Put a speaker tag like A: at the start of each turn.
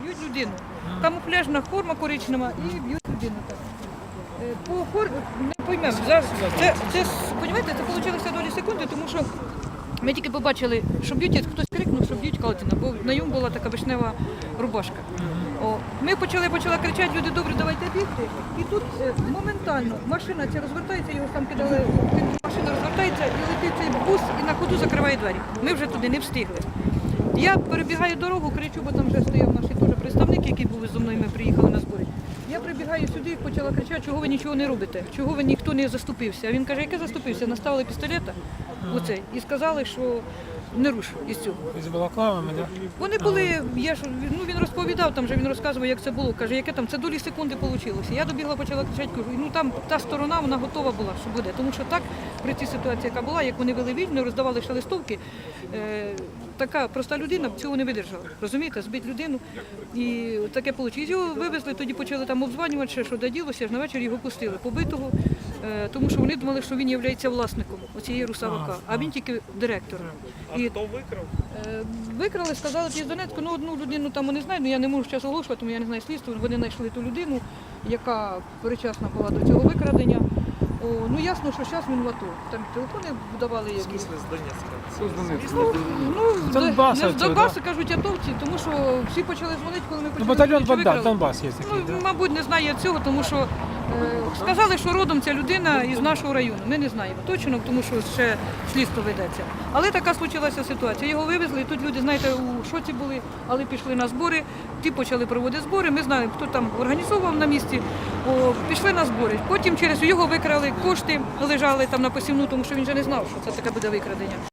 A: б'ють людину. Камуфляжна форма коричнева і б'ють людину. Е, По формі не поймемо. Це, це розумієте, це вийшло долі секунди, тому що ми тільки побачили, що б'ють, хтось крикнув, що б'ють Калатіна, бо на йому була така вишнева рубашка. О, ми почали, почали кричати, люди добре, давайте бігти. І тут е, моментально машина ця розвертається, його там кидали, машина розвертається і летить цей бус і на ходу закриває двері. Ми вже туди не встигли. Я перебігаю дорогу, кричу, бо там вже стояв представник, який був зі мною, ми приїхали на збори. Я прибігаю сюди і почала кричати, чого ви нічого не робите, чого ви ніхто не заступився. А він каже, яке заступився? Наставили пістолета оце, і сказали, що не руш із цього.
B: З балаклавами, да?
A: Вони були, я ж ну він розповідав, там же він розказував, як це було. Каже, яке там це долі секунди вийшло. Я добігла, почала кричати, кажу, ну там та сторона вона готова була, що буде. Тому що так при цій ситуації, яка була, як вони вели війну, роздавали ще листовки. Е, така проста людина цього не видержала. Розумієте, збити людину. І таке вийшло. І його вивезли, тоді почали там обзванювати, ще, що доділося, ж на вечір його пустили побитого, е, тому що вони думали, що він є власником оцієї русавака, а він тільки директором. І
C: Хто викрав?
A: Е, Викрали, сказали, що з Донецьку, ну одну людину там вони знають, ну я не можу зараз оголошувати, тому я не знаю слідство. Вони знайшли ту людину, яка причасна була до цього викрадення. О, ну ясно, що зараз він в АТО. Там телефони давали
C: В
A: якісь.
C: смысле з Донецька?
A: Ну, ну
B: З Донбаса
A: не з
B: цього,
A: Донбасу кажуть атовці, тому що всі почали дзвонити, коли ми
B: Ну,
A: почали.
B: батальйон
A: що
B: Донбас,
A: викрали.
B: Донбас є такий,
A: Ну, мабуть, не знає цього, тому що сказали, що родом ця людина із нашого району. Ми не знаємо точно, тому що ще слідство ведеться. Але така случилася ситуація. Його вивезли, і тут люди, знаєте, у шоці були, але пішли на збори. Ті почали проводити збори. Ми знаємо, хто там організовував на місці. О, пішли на збори. Потім через його викрали кошти, лежали там на посівну, тому що він же не знав, що це таке буде викрадення.